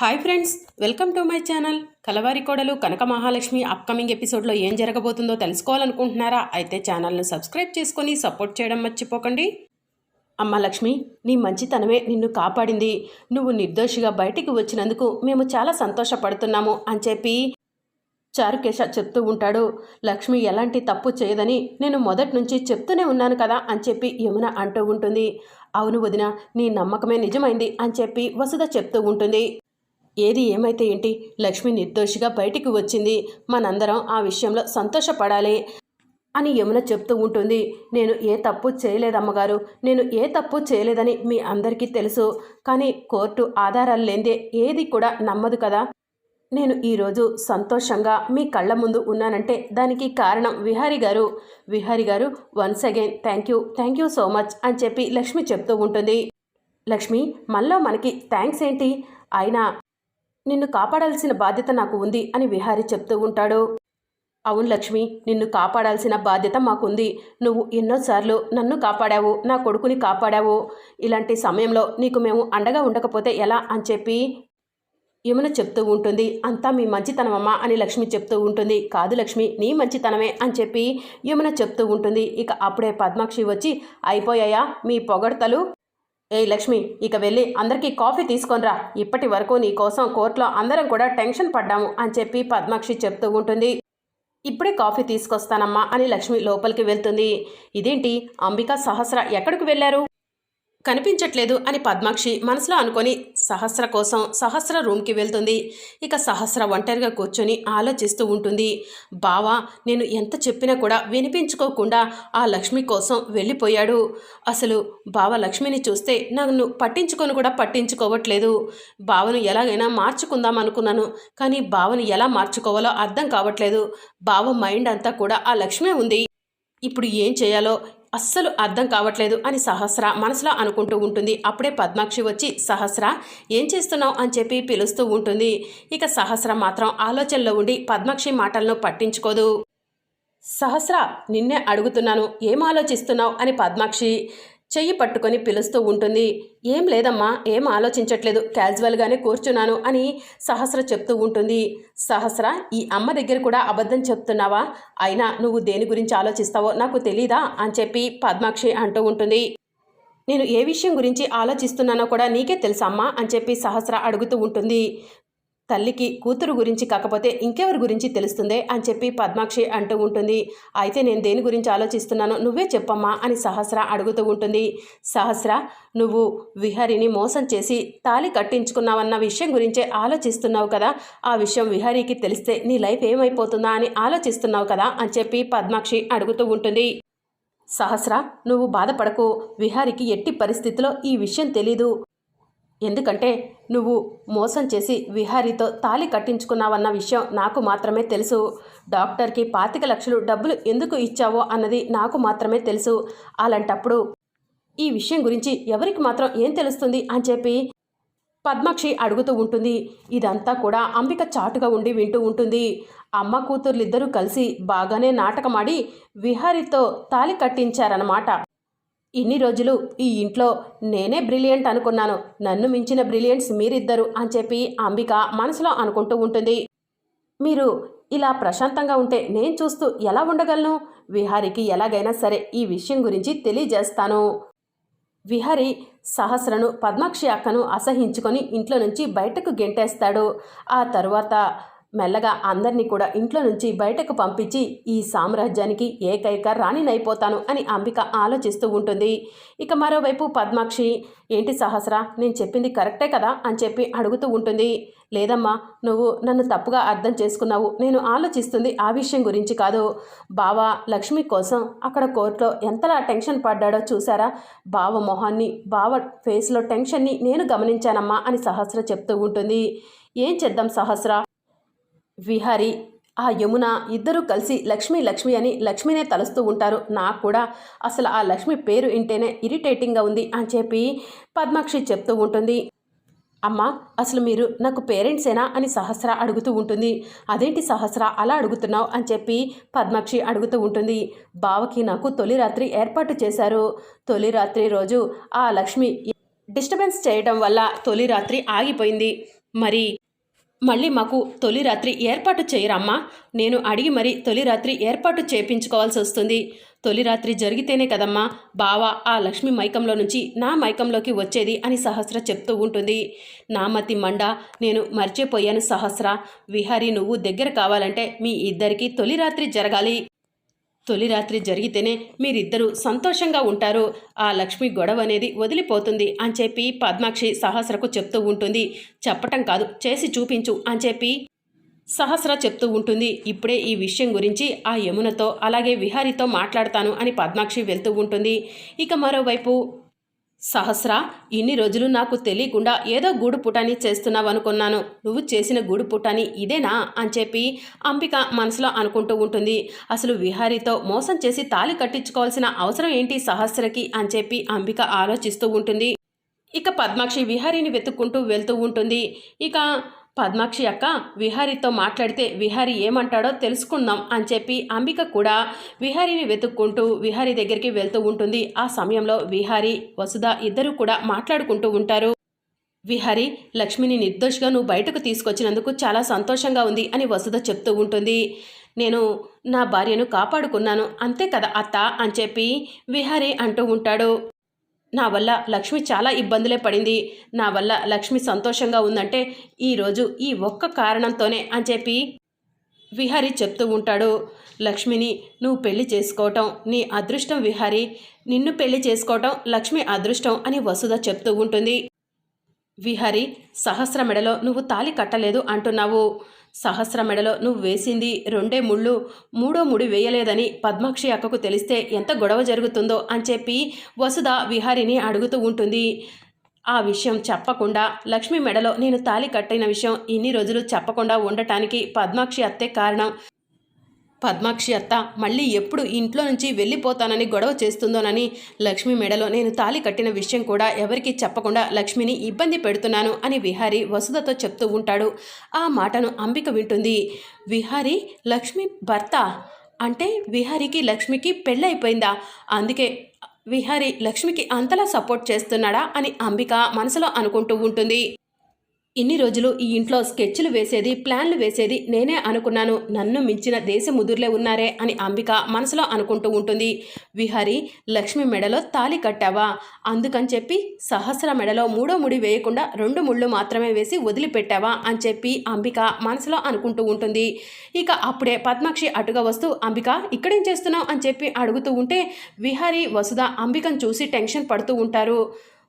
Hi friends welcome to my channel. Kalavari Kodalu Kanaka Mahalakshmi upcoming ఎపిసోడ్లో ఏం జరగబోతుందో తెలుసుకోవాలనుకుంటున్నారా? అయితే ఛానల్ను సబ్స్క్రైబ్ చేసుకొని సపోర్ట్ చేయడం మర్చిపోకండి. అమ్మ లక్ష్మి నీ మంచితనమే నిన్ను కాపాడింది. నువ్వు నిర్దోషిగా బయటికి వచ్చినందుకు మేము చాలా సంతోషపడుతున్నాము అని చెప్పి చారుకేశ చెప్తూ ఉంటాడు. లక్ష్మి ఎలాంటి తప్పు చేయదని నేను మొదటి నుంచి చెప్తూనే ఉన్నాను కదా అని చెప్పి యమున అంటూ ఉంటుంది. అవును వదిన నీ నమ్మకమే నిజమైంది అని చెప్పి వసుధ చెప్తూ ఉంటుంది. ఏది ఏమైతే ఏంటి? లక్ష్మి నిర్దోషిగా బయటికి వచ్చింది. మనందరం ఆ విషయంలో సంతోషపడాలి అని యమున చెప్తూ ఉంటుంది. నేను ఏ తప్పు చేయలేదమ్మగారు. నేను ఏ తప్పు చేయలేదని మీ అందరికీ తెలుసు. కానీ కోర్టు ఆధారాలు లేదే ఏది కూడా నమ్మదు కదా. నేను ఈరోజు సంతోషంగా మీ కళ్ళ ముందు ఉన్నానంటే దానికి కారణం Vihari garu. Vihari garu once again thank you thank you so much అని చెప్పి లక్ష్మి చెప్తూ ఉంటుంది. లక్ష్మి మళ్ళీ మనకి థ్యాంక్స్ ఏంటి? అయినా నిన్ను కాపాడాల్సిన బాధ్యత నాకు ఉంది అని విహారి చెప్తూ ఉంటాడు. అవును లక్ష్మి నిన్ను కాపాడాల్సిన బాధ్యత మాకుంది. నువ్వు ఎన్నోసార్లు నన్ను కాపాడావు నా కొడుకుని కాపాడావు. ఇలాంటి సమయంలో నీకు మేము అండగా ఉండకపోతే ఎలా అని చెప్పి యమున చెప్తూ ఉంటుంది. అంతా మీ మంచితనమమ్మా అని లక్ష్మి చెప్తూ ఉంటుంది. కాదు లక్ష్మి నీ మంచితనమే అని చెప్పి యమున చెప్తూ ఉంటుంది. ఇక అప్పుడే పద్మాక్షి వచ్చి అయిపోయాయా మీ పొగడ్తలు? ఏ లక్ష్మి ఇక వెళ్ళి అందరికీ కాఫీ తీసుకొనిరా. ఇప్పటి వరకు నీ కోసం కోర్టులో అందరం కూడా టెన్షన్ పడ్డాము అని చెప్పి పద్మాక్షి చెప్తూ ఉంటుంది. ఇప్పుడే కాఫీ తీసుకొస్తానమ్మా అని లక్ష్మి లోపలికి వెళ్తుంది. ఇదేంటి అంబికా సహస్ర ఎక్కడికి వెళ్ళారు? కనిపించట్లేదు అని పద్మాక్షి మనసులో అనుకొని సహస్ర కోసం సహస్ర రూమ్కి వెళ్తుంది. ఇక సహస్ర ఒంటరిగా కూర్చొని ఆలోచిస్తూ ఉంటుంది. బావా నేను ఎంత చెప్పినా కూడా వినిపించుకోకుండా ఆ లక్ష్మి కోసం వెళ్ళిపోయాడు. అసలు బావ లక్ష్మిని చూస్తే నన్ను పట్టించుకొని కూడా పట్టించుకోవట్లేదు. బావను ఎలాగైనా మార్చుకుందాం అనుకున్నాను కానీ బావను ఎలా మార్చుకోవాలో అర్థం కావట్లేదు. బావ మైండ్ అంతా కూడా ఆ లక్ష్మే ఉంది. ఇప్పుడు ఏం చేయాలో అస్సలు అర్థం కావట్లేదు అని సహస్ర మనసులో అనుకుంటూ ఉంటుంది. అప్పుడే పద్మాక్షి వచ్చి సహస్ర ఏం చేస్తున్నావు? అని చెప్పి పిలుస్తూ ఉంటుంది. ఇక సహస్ర మాత్రం ఆలోచనలో ఉండి పద్మాక్షి మాటలను పట్టించుకోదు. సహస్ర నిన్నే అడుగుతున్నాను ఏం ఆలోచిస్తున్నావు? అని పద్మాక్షి చెయ్యి పట్టుకొని పిలుస్తూ ఉంటుంది. ఏం లేదమ్మా ఏం ఆలోచించట్లేదు క్యాజువల్గానే కూర్చున్నాను అని సహస్ర చెప్తూ ఉంటుంది. సహస్ర ఈ అమ్మ దగ్గర కూడా అబద్ధం చెప్తున్నావా? అయినా నువ్వు దేని గురించి ఆలోచిస్తావో నాకు తెలీదా? అని చెప్పి పద్మాక్షి అంటూ ఉంటుంది. నేను ఏ విషయం గురించి ఆలోచిస్తున్నానో కూడా నీకే తెలుసమ్మా అని చెప్పి సహస్ర అడుగుతూ ఉంటుంది. తల్లికి కూతురు గురించి కాకపోతే ఇంకెవరి గురించి తెలుస్తుందే అని చెప్పి పద్మాక్షి అంటూ ఉంటుంది. అయితే నేను దేని గురించి ఆలోచిస్తున్నానో నువ్వే చెప్పమ్మా అని సహస్ర అడుగుతూ ఉంటుంది. సహస్ర నువ్వు విహారిని మోసం చేసి తాలి కట్టించుకున్నావన్న విషయం గురించే ఆలోచిస్తున్నావు కదా. ఆ విషయం విహరికి తెలిస్తే నీ లైఫ్ ఏమైపోతుందా అని ఆలోచిస్తున్నావు కదా అని చెప్పి పద్మాక్షి అడుగుతూ ఉంటుంది. సహస్ర నువ్వు బాధపడకు. విహారికి ఎట్టి పరిస్థితిలో ఈ విషయం తెలీదు. ఎందుకంటే నువ్వు మోసం చేసి విహారీతో తాలి కట్టించుకున్నావన్న విషయం నాకు మాత్రమే తెలుసు. డాక్టర్కి పాతిక లక్షలు డబ్బులు ఎందుకు ఇచ్చావో అన్నది నాకు మాత్రమే తెలుసు. అలాంటప్పుడు ఈ విషయం గురించి ఎవరికి మాత్రం ఏం తెలుస్తుంది అని చెప్పి పద్మాక్షి అడుగుతూ ఉంటుంది. ఇదంతా కూడా అంబిక చాటుగా ఉండి వింటూ ఉంటుంది. అమ్మ కూతుర్లిద్దరూ కలిసి బాగానే నాటకమాడి విహారీతో తాలి కట్టించారన్నమాట. ఇన్ని రోజులు ఈ ఇంట్లో నేనే బ్రిలియంట్ అనుకున్నాను. నన్ను మించిన బ్రిలియంట్స్ మీరిద్దరు అని చెప్పి అంబిక మనసులో అనుకుంటూ ఉంటుంది. మీరు ఇలా ప్రశాంతంగా ఉంటే నేను చూస్తూ ఎలా ఉండగలను? విహారికి ఎలాగైనా సరే ఈ విషయం గురించి తెలియజేస్తాను. విహారి సహస్రను పద్మాక్షి అక్కను అసహించుకొని ఇంట్లో నుంచి బయటకు గెంటేస్తాడు. ఆ తరువాత మెల్లగా అందరినీ కూడా ఇంట్లో నుంచి బయటకు పంపించి ఈ సామ్రాజ్యానికి ఏకైక రాణినైపోతాను అని అంబిక ఆలోచిస్తూ ఉంటుంది. ఇక మరోవైపు పద్మాక్షి ఏంటి సహస్ర నేను చెప్పింది కరెక్టే కదా? అని చెప్పి అడుగుతూ ఉంటుంది. లేదమ్మా నువ్వు నన్ను తప్పుగా అర్థం చేసుకున్నావు. నేను ఆలోచిస్తుంది ఆ విషయం గురించి కాదు. బావ లక్ష్మి కోసం అక్కడ కోర్టులో ఎంతలా టెన్షన్ పడ్డాడో చూసారా బావ మొహాన్ని బావ ఫేస్లో టెన్షన్ని నేను గమనించానమ్మా అని సహస్ర చెప్తూ ఉంటుంది. ఏం చేద్దాం సహస్ర? విహారి ఆ యమున ఇద్దరూ కలిసి లక్ష్మి లక్ష్మి అని లక్ష్మినే తలుస్తూ ఉంటారు. నాకు కూడా అసలు ఆ లక్ష్మి పేరు ఇంటేనే ఇరిటేటింగ్గా ఉంది అని చెప్పి పద్మాక్షి చెప్తూ ఉంటుంది. అమ్మ అసలు మీరు నాకు పేరెంట్సేనా అని సహస్ర అడుగుతూ ఉంటుంది. అదేంటి సహస్ర అలా అడుగుతున్నావు? అని చెప్పి పద్మాక్షి అడుగుతూ ఉంటుంది. బావకి నాకు తొలి రాత్రి ఏర్పాటు చేశారు. తొలి రాత్రి రోజు ఆ లక్ష్మి డిస్టర్బెన్స్ చేయడం వల్ల తొలి రాత్రి ఆగిపోయింది. మరి మళ్ళీ మాకు తొలి రాత్రి ఏర్పాటు చేయరమ్మా. నేను అడిగి మరి తొలి రాత్రి ఏర్పాటు చేపించుకోవాల్సి వస్తుంది. తొలి రాత్రి జరిగితేనే కదమ్మా బావ ఆ లక్ష్మి మైకంలో నుంచి నా మైకంలోకి వచ్చేది అని సహస్ర చెప్తూ ఉంటుంది. నా మతి మండ నేను మర్చిపోయాను సహస్ర. విహారీ నువ్వు దగ్గర కావాలంటే మీ ఇద్దరికీ తొలి రాత్రి జరగాలి. తొలి రాత్రి జరిగితేనే మీరిద్దరూ సంతోషంగా ఉంటారు. ఆ లక్ష్మి గొడవ అనేది వదిలిపోతుంది అని చెప్పి పద్మాక్షి సహస్రకు చెప్తూ ఉంటుంది. చెప్పటం కాదు చేసి చూపించు అని చెప్పి సహస్ర చెప్తూ ఉంటుంది. ఇప్పుడే ఈ విషయం గురించి ఆ యమునతో అలాగే విహారితో మాట్లాడతాను అని పద్మాక్షి వెళ్తూ ఉంటుంది. ఇక మరోవైపు సహస్ర ఇన్ని రోజులు నాకు తెలియకుండా ఏదో గూడు పుటాని చేస్తున్నావు అనుకున్నాను నువ్వు చేసిన గూడు పుటాని ఇదేనా? అని చెప్పి అంబిక మనసులో అనుకుంటూ ఉంటుంది. అసలు విహారీతో మోసం చేసి తాళి కట్టించుకోవాల్సిన అవసరం ఏంటి సహస్రకి? అని చెప్పి అంబిక ఆలోచిస్తూ ఉంటుంది. ఇక పద్మాక్షి విహారీని వెతుక్కుంటూ వెళ్తూ ఉంటుంది. ఇక పద్మాక్షి అక్క విహారీతో మాట్లాడితే విహారీ ఏమంటాడో తెలుసుకుందాం అని చెప్పి అంబిక కూడా విహారీని వెతుక్కుంటూ విహారీ దగ్గరికి వెళ్తూ ఉంటుంది. ఆ సమయంలో విహారీ వసుధ ఇద్దరు కూడా మాట్లాడుకుంటూ ఉంటారు. విహారీ లక్ష్మిని నిర్దోషిగా నువ్వు బయటకు తీసుకొచ్చినందుకు చాలా సంతోషంగా ఉంది అని వసుధ చెప్తూ ఉంటుంది. నేను నా భార్యను కాపాడుకున్నాను. అంతే కదా అత్త? అని చెప్పి విహారీ అంటూ ఉంటాడు. నా వల్ల లక్ష్మి చాలా ఇబ్బందులే పడింది. నా వల్ల లక్ష్మి సంతోషంగా ఉందంటే ఈరోజు ఈ ఒక్క కారణంతోనే అని చెప్పి విహారీ చెప్తూ ఉంటాడు. లక్ష్మిని నువ్వు పెళ్ళి చేసుకోవటం నీ అదృష్టం విహారీ. నిన్ను పెళ్ళి చేసుకోవటం లక్ష్మి అదృష్టం అని వసుధ చెప్తూ ఉంటుంది. విహరి సహస్ర మెడలో నువ్వు తాలి కట్టలేదు అంటున్నావు. సహస్ర మెడలో నువ్వు వేసింది రెండే ముళ్ళు మూడో ముడి వేయలేదని పద్మాక్షి అక్కకు తెలిస్తే ఎంత గొడవ జరుగుతుందో అని చెప్పి వసుధ విహారిని అడుగుతూ ఉంటుంది. ఆ విషయం చెప్పకుండా లక్ష్మి మెడలో నేను తాలి కట్టిన విషయం ఇన్ని రోజులు చెప్పకుండా ఉండటానికి పద్మాక్షి అత్తే కారణం పద్మాక్షి అత్త మళ్ళీ ఎప్పుడు ఇంట్లో నుంచి వెళ్ళిపోతానని గొడవ చేస్తుందోనని లక్ష్మి మెడలో నేను తాలి కట్టిన విషయం కూడా ఎవరికీ చెప్పకుండా లక్ష్మిని ఇబ్బంది పెడుతున్నాను అని విహారి వసుధతో చెప్తూ ఉంటాడు. ఆ మాటను అంబిక వింటుంది. విహారి లక్ష్మి భర్త? అంటే విహారికి లక్ష్మికి పెళ్ళైపోయిందా? అందుకే విహారి లక్ష్మికి అంతలా సపోర్ట్ చేస్తున్నాడా అని అంబిక మనసులో అనుకుంటూ ఉంటుంది. ఇన్ని రోజులు ఈ ఇంట్లో స్కెచ్లు వేసేది ప్లాన్లు వేసేది నేనే అనుకున్నాను. నన్ను మించిన దేశ ముదుర్లే ఉన్నారే అని అంబిక మనసులో అనుకుంటూ ఉంటుంది. విహారి లక్ష్మి మెడలో తాలి కట్టావా? అందుకని చెప్పి సహస్ర మెడలో మూడో ముడి వేయకుండా రెండు ముళ్ళు మాత్రమే వేసి వదిలిపెట్టావా? అని చెప్పి అంబిక మనసులో అనుకుంటూ ఉంటుంది. ఇక అప్పుడే పద్మాక్షి అటుగా వస్తూ అంబిక ఇక్కడేం చేస్తున్నావు? అని చెప్పి అడుగుతూ ఉంటే విహారి వసుధ అంబికను చూసి టెన్షన్ పడుతూ ఉంటారు.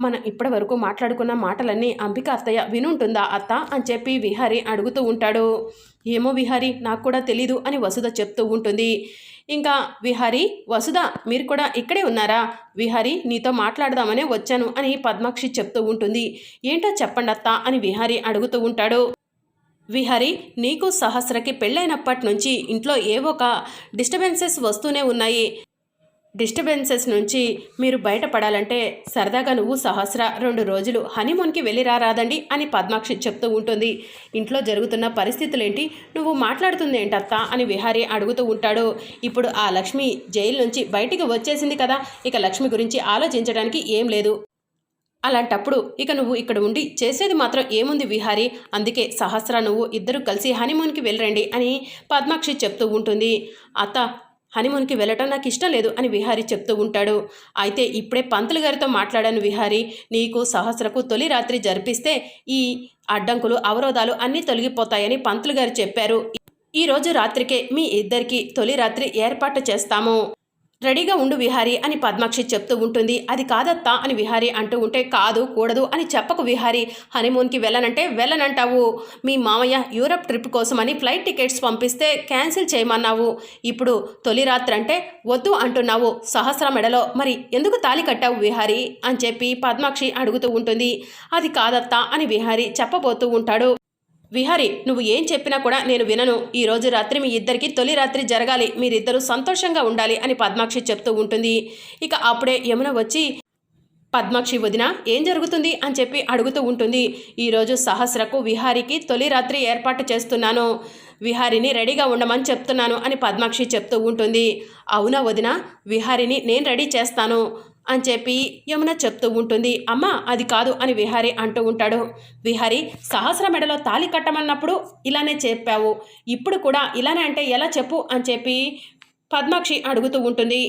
మనం ఇప్పటి వరకు మాట్లాడుకున్న మాటలన్నీ అంబిక అత్తయ్య వినుంటుందా అత్త అని చెప్పి విహారి అడుగుతూ ఉంటాడు. ఏమో విహారి నాకు కూడా తెలీదు అని వసుధ చెప్తూ ఉంటుంది. ఇంకా విహారి వసుధ మీరు కూడా ఇక్కడే ఉన్నారా? విహారి నీతో మాట్లాడదామనే వచ్చాను అని పద్మాక్షి చెప్తూ ఉంటుంది. ఏంటో చెప్పండి అత్త అని విహారి అడుగుతూ ఉంటాడు. విహారి నీకు సహస్రకి పెళ్ళైనప్పటి నుంచి ఇంట్లో ఏవో ఒక డిస్టర్బెన్సెస్ వస్తూనే ఉన్నాయి. డిస్టర్బెన్సెస్ నుంచి మీరు బయటపడాలంటే సరదాగా నువ్వు సహస్ర రెండు రోజులు హనీమూన్కి వెళ్ళి రారాదండి అని పద్మాక్షి చెప్తూ ఉంటుంది. ఇంట్లో జరుగుతున్న పరిస్థితులేంటి? నువ్వు మాట్లాడుతుంది ఏంటత్తా అని విహారీ అడుగుతూ ఉంటాడు. ఇప్పుడు ఆ లక్ష్మి జైలు నుంచి బయటికి వచ్చేసింది కదా ఇక లక్ష్మి గురించి ఆలోచించడానికి ఏం లేదు. అలాంటప్పుడు ఇక నువ్వు ఇక్కడ ఉండి చేసేది మాత్రం ఏముంది విహారీ? అందుకే సహస్ర నువ్వు ఇద్దరు కలిసి హనీమూన్కి వెళ్ళరండి అని పద్మాక్షి చెప్తూ ఉంటుంది. అత్త హనీమూన్కి వెళ్ళటం నాకు ఇష్టం లేదు అని విహారీ చెప్తూ ఉంటాడు. అయితే ఇప్పుడే పంతులు గారితో మాట్లాడాను విహారీ నీకు సహస్రకు తొలి రాత్రి జరిపిస్తే ఈ అడ్డంకులు అవరోధాలు అన్నీ తొలగిపోతాయని పంతులు గారు చెప్పారు. ఈరోజు రాత్రికే మీ ఇద్దరికి తొలి రాత్రి ఏర్పాటు చేస్తాము. రెడీగా ఉండు విహారీ అని పద్మాక్షి చెప్తూ ఉంటుంది. అది కాదత్తా అని విహారీ అంటూ ఉంటే కాదు కూడదు అని చెప్పకు విహారీ. హనీమూన్కి వెళ్ళనంటే వెళ్ళనంటావు. మీ మామయ్య యూరప్ ట్రిప్ కోసమని ఫ్లైట్ టికెట్స్ పంపిస్తే క్యాన్సిల్ చేయమన్నావు. ఇప్పుడు తొలి రాత్రి అంటే వద్దు అంటున్నావు. సహస్ర మెడలో మరి ఎందుకు తాలి కట్టావు విహారీ? అని చెప్పి పద్మాక్షి అడుగుతూ ఉంటుంది. అది కాదత్తా అని విహారీ చెప్పబోతూ ఉంటాడు. విహారి నువ్వు ఏం చెప్పినా కూడా నేను వినను. ఈ రోజు రాత్రి మీ ఇద్దరికి తొలి రాత్రి జరగాలి. మీరిద్దరూ సంతోషంగా ఉండాలి అని పద్మాక్షి చెప్తూ ఉంటుంది. ఇక అప్పుడే యమున వచ్చి పద్మాక్షి వదిన ఏం జరుగుతుంది? అని చెప్పి అడుగుతూ ఉంటుంది. ఈరోజు సహస్రకు విహారికి తొలి రాత్రి ఏర్పాటు చేస్తున్నాను. విహారిని రెడీగా ఉండమని చెప్తున్నాను అని పద్మాక్షి చెప్తూ ఉంటుంది. అవునా వదిన? విహారిని నేను రెడీ చేస్తాను. అని చెప్పి యమున చెప్తూ ఉంటుంది. అమ్మ అది కాదు అని విహారి అంటూ ఉంటాడు. విహారి సహస్ర మెడలో తాళి కట్టమన్నప్పుడు ఇలానే చెప్పావు. ఇప్పుడు కూడా ఇలానే అంటే ఎలా చెప్పు అని చెప్పి పద్మాక్షి అడుగుతూ ఉంటుంది.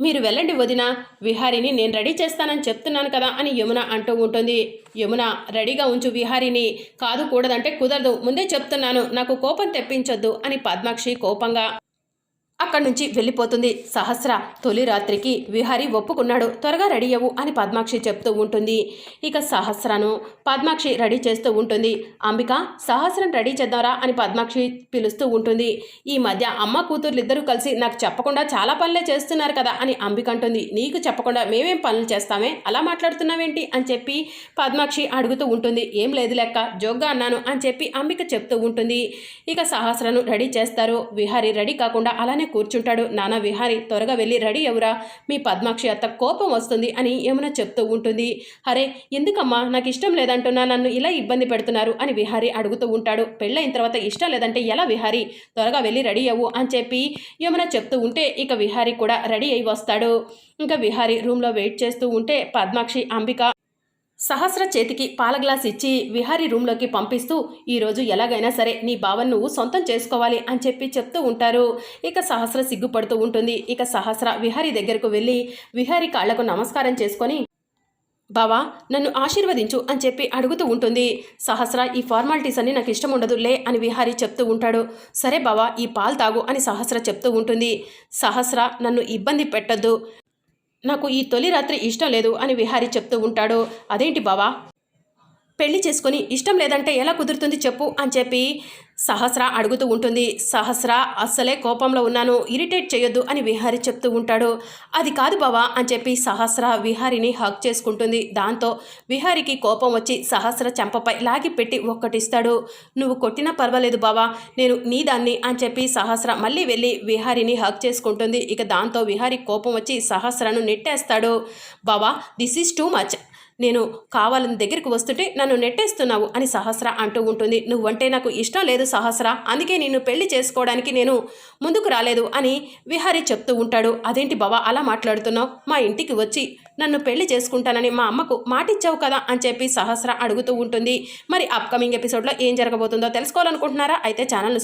మీరు వెళ్ళండి వదిన విహారిని నేను రెడీ చేస్తానని చెప్తున్నాను కదా అని యమున అంటూ ఉంటుంది. యమున రెడీగా ఉంచు విహారిని. కాదు కూడదంటే కుదరదు. ముందే చెప్తున్నాను. నాకు కోపం తెప్పించొద్దు అని పద్మాక్షి కోపంగా అక్కడి నుంచి వెళ్ళిపోతుంది. సహస్ర తొలి రాత్రికి విహారి ఒప్పుకున్నాడు. త్వరగా రెడీ అవ్వు అని పద్మాక్షి చెప్తూ ఉంటుంది. ఇక సహస్రను పద్మాక్షి రెడీ చేస్తూ ఉంటుంది. అంబిక సహస్రం రెడీ చేద్దారా అని పద్మాక్షి పిలుస్తూ ఉంటుంది. ఈ మధ్య అమ్మ కూతుర్లు ఇద్దరూ కలిసి నాకు చెప్పకుండా చాలా పనులే చేస్తున్నారు కదా అని అంబిక అంటుంది. నీకు చెప్పకుండా మేమేం పనులు చేస్తామే? అలా మాట్లాడుతున్నావేంటి? అని చెప్పి పద్మాక్షి అడుగుతూ ఉంటుంది. ఏం లేదు లెక్క జోగ్గా అన్నాను అని చెప్పి అంబిక చెప్తూ ఉంటుంది. ఇక సహస్రను రెడీ చేస్తారు. విహారి రెడీ కాకుండా అలానే కూర్చుంటాడు. నానా విహారి త్వరగా వెళ్ళి రెడీ ఎవరా మీ పద్మాక్షి అత్త కోపం వస్తుంది అని యమున చెప్తూ ఉంటుంది. అరే ఎందుకమ్మా? నాకు ఇష్టం లేదంటున్నా. నన్ను ఇలా ఇబ్బంది పెడుతున్నారు అని విహారి అడుగుతూ ఉంటాడు. పెళ్ళైన తర్వాత ఇష్టం లేదంటే ఎలా విహారి? త్వరగా వెళ్ళి రెడీ అవ్వు అని చెప్పి యమున చెప్తూ ఉంటే ఇక విహారి కూడా రెడీ అయి వస్తాడు. ఇంకా విహారి రూమ్లో వెయిట్ చేస్తూ ఉంటే పద్మాక్షి అంబిక సహస్ర చేతికి పాల గ్లాస్ ఇచ్చి విహారీ రూమ్లోకి పంపిస్తూ ఈరోజు ఎలాగైనా సరే నీ భావన నువ్వు సొంతం చేసుకోవాలి అని చెప్పి చెప్తూ ఉంటారు. ఇక సహస్ర సిగ్గుపడుతూ ఉంటుంది. ఇక సహస్ర విహారీ దగ్గరకు వెళ్ళి విహారీ కాళ్ళకు నమస్కారం చేసుకొని బావా నన్ను ఆశీర్వదించు అని చెప్పి అడుగుతూ ఉంటుంది. సహస్ర ఈ ఫార్మాలిటీస్ అన్ని నాకు ఇష్టం ఉండదు లే అని విహారీ చెప్తూ ఉంటాడు. సరే బావా ఈ పాలు తాగు అని సహస్ర చెప్తూ ఉంటుంది. సహస్ర నన్ను ఇబ్బంది పెట్టద్దు. నాకు ఈ తొలి రాత్రి ఇష్టం లేదు అని విహారీ చెప్తూ ఉంటాడు. అదేంటి బావా? పెళ్ళి చేసుకుని ఇష్టం లేదంటే ఎలా కుదురుతుంది చెప్పు అని చెప్పి సహస్ర అడుగుతూ ఉంటుంది. సహస్ర అస్సలే కోపంలో ఉన్నాను ఇరిటేట్ చేయొద్దు అని విహారి చెప్తూ ఉంటాడు. అది కాదు బావా అని చెప్పి సహస్ర విహారిని హక్ చేసుకుంటుంది. దాంతో విహారికి కోపం వచ్చి సహస్ర చెంపపై లాగి పెట్టి ఒక్కటిస్తాడు. నువ్వు కొట్టినా పర్వాలేదు బావా నేను నీ దాన్ని అని చెప్పి సహస్ర మళ్ళీ వెళ్ళి విహారిని హక్ చేసుకుంటుంది. ఇక దాంతో విహారి కోపం వచ్చి సహస్రను నెట్టేస్తాడు. బావా దిస్ ఈజ్ టూ మచ్ నేను కావాలని దగ్గరికి వస్తుంటే నన్ను నెట్టేస్తున్నావు అని సహస్ర అంటూ ఉంటుంది. నువ్వంటే నాకు ఇష్టం లేదు సహస్ర. అందుకే నిన్ను పెళ్ళి చేసుకోవడానికి నేను ముందుకు రాలేదు అని విహారీ చెప్తూ ఉంటాడు. అదేంటి బావా అలా మాట్లాడుతున్నావు? మా ఇంటికి వచ్చి నన్ను పెళ్ళి చేసుకుంటానని మా అమ్మకు మాటిచ్చావు కదా? అని చెప్పి సహస్ర అడుగుతూ ఉంటుంది. మరి అప్కమింగ్ ఎపిసోడ్లో ఏం జరగబోతుందో తెలుసుకోవాలనుకుంటున్నారా? అయితే ఛానల్ను